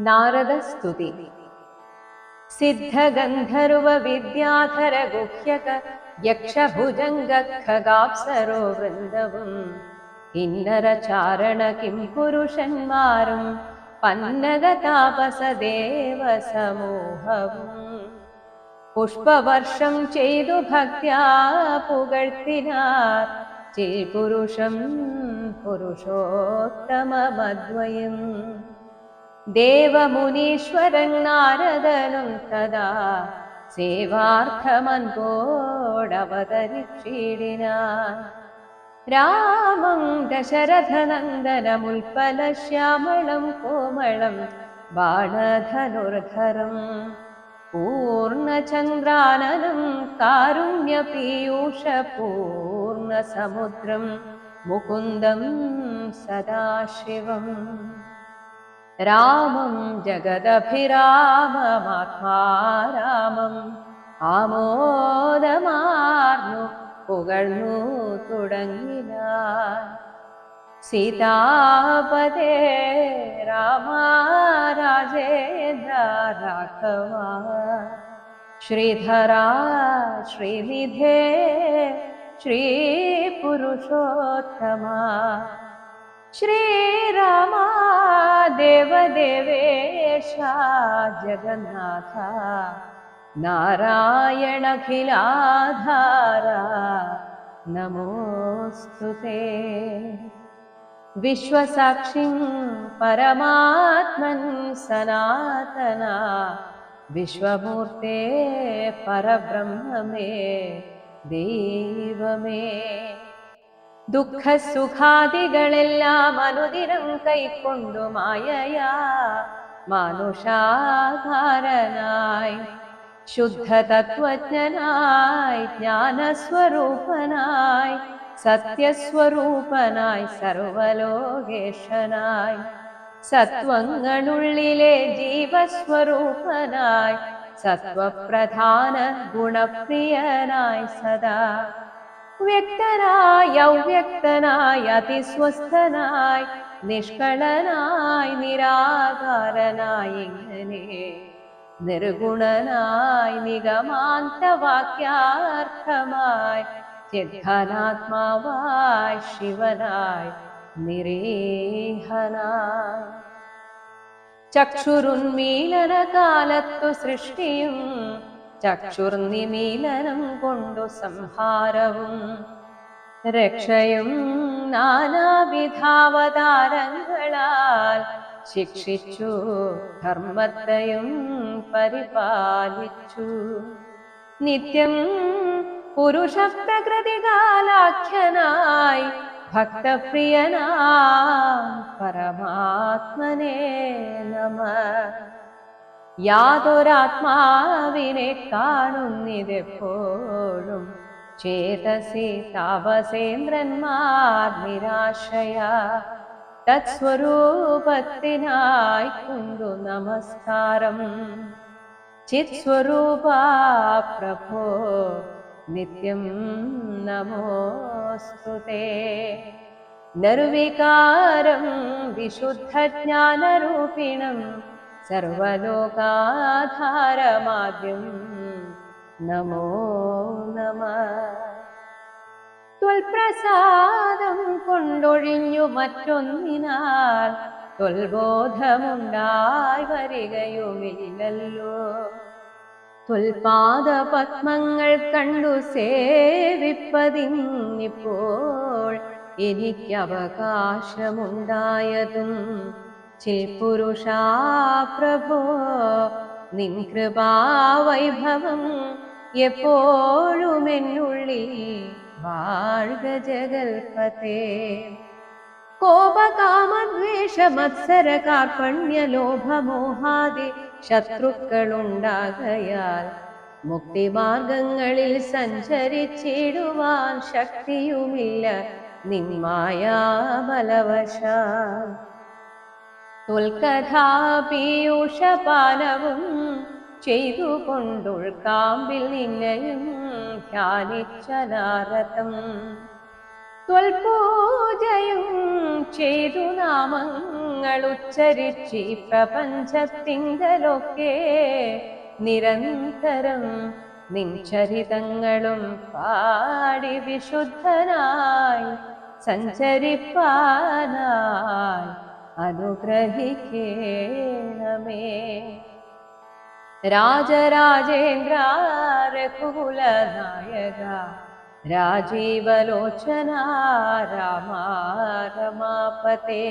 नारदस्तुति। सिद्धगन्धर्वविद्याधरगुह्यक यक्षभुजङ्गखगाप्सरो वृन्दवम्। किन्नरचारण किं पुरुषन्मारुं पन्नगतापसदेवसमूहम्। पुष्पवर्षं चेदुभक्त्या पुगर्तिना चे पुरुषं पुरुषोत्तममद्वयम्। देवमुनीश्वरं नारदनं तदा सेवार्थमन् कोडवतरिक्षीणिना रामं दशरथनन्दनमुल्पलश्यामलं कोमलं बाणधनुर्धरम् पूर्णचन्द्राननं कारुण्यपीयूष पूर्णसमुद्रं मुकुन्दं सदाशिवम् കോമളം ബാണധനുർധരം പൂർണ്ണചന്ദ്രാനനം കാരുണ്യപീയൂഷപൂർണസമുദ്രം മുകുന്ദം സദാശിവം രാമം ജഗദഭിരാമമാത്മാരാമം ആമോദമാർന്നു പുകഴ്ന്നു തുടങ്ങിനാൻ സീതാപദേ രാമ രാജേന്ദ്ര രാഘവ ശ്രീധരാ ശ്രീനിധേ ശ്രീപുരുഷോത്തമ श्रीरामादेवदेवेश जगन्नाथ नारायणखिलाधारा नमोऽस्तु ते। विश्वसाक्षिं परमात्मन् सनातना विश्वमूर्ते परब्रह्म मे देव मे। ദുഃഖസുഖാദികളെല്ലാം അനുദിനം കൈക്കൊണ്ടു മായയാ ശുദ്ധ തത്വജ്ഞനായി ജ്ഞാനസ്വരൂപനായി സത്യസ്വരൂപനായി സർവലോകേശനായി. സത്വങ്ങളുള്ളിലെ ജീവസ്വരൂപനായി സത്വപ്രധാന ഗുണപ്രിയനായി സദാ. വ്യക്തനായി അവ്യക്തനായി അതിസ്വസ്ഥനായി നിഷ്കളനായി നിരാകാരനായി ഇങ്ങനെ നിർഗുണനായി നിഗമാന്തവാക്യാർത്ഥമായി ചിദ്ധനാത്മാവായി ശിവനായി നിരീഹനായി. ചക്ഷുരുന്മീലന കാലത്തു സൃഷ്ടിയും ചക്ഷുർനിമീലനം കൊണ്ടു സംഹാരവും രക്ഷയും നാനാവിധാവതാരങ്ങളാൽ ശിക്ഷിച്ചു ധർമ്മത്തെയും പരിപാലിച്ചു. നിത്യം പുരുഷ ഭക്തപ്രിയനാ ഭക്തപ്രിയനാം പരമാത്മനേ നമ. യാതൊരാത്മാവിനെ കാണുന്നിതെപ്പോഴും ചേതസി താപസേന്ദ്രന്മാർ നിരാശയ തത്സ്വരൂപത്തിനായി കൊണ്ടു നമസ്കാരം ചിത്സ്വരൂപ പ്രഭോ നിത്യം നമോസ്തുതേ നിർവികാരം വിശുദ്ധജ്ഞാനരൂപിണം സർവലോകാധാരമാദ്യം നമോ നമ. ത്വൽപ്രസാദം കൊണ്ടൊഴിഞ്ഞു മറ്റൊന്നിനാൽ ത്വൽബോധമുണ്ടായി വരികയുമില്ലല്ലോ. ത്വൽപാദ പത്മങ്ങൾ കണ്ടു സേവിപ്പതിന്നിപ്പോൾ എനിക്ക് അവകാശമുണ്ടായതും ചിൽപുരുഷാ പ്രഭോ നിൻ കൃപാവൈഭവം എപ്പോഴും എന്നുള്ളിൽ വാഴ്ക ജഗൽപതേ. കോപകാമദ്വേഷ മത്സര കാർപ്പണ്യ ലോഭമോഹാദി ശത്രുക്കളുണ്ടാകയാൽ മുക്തിമാർഗങ്ങളിൽ സഞ്ചരിച്ചിടുവാൻ ശക്തിയുമില്ല നിന്മായാബലവശാൽ തുൽക്കഥാപീയൂഷപാനവും ചെയ്തു നിന്നയും ധ്യാനിച്ച നാരതം ത്വൽപൂജയും ചെയ്തു നാമങ്ങൾ ഉച്ചരിച്ചി പ്രപഞ്ചത്തിങ്കലൊക്കെ നിരന്തരം നിൻചരിതങ്ങളും പാടി വിശുദ്ധനായി സഞ്ചരിപ്പാനായി अनुग्रहिकेणमे राजीव राजीवलोचना रामा रमापते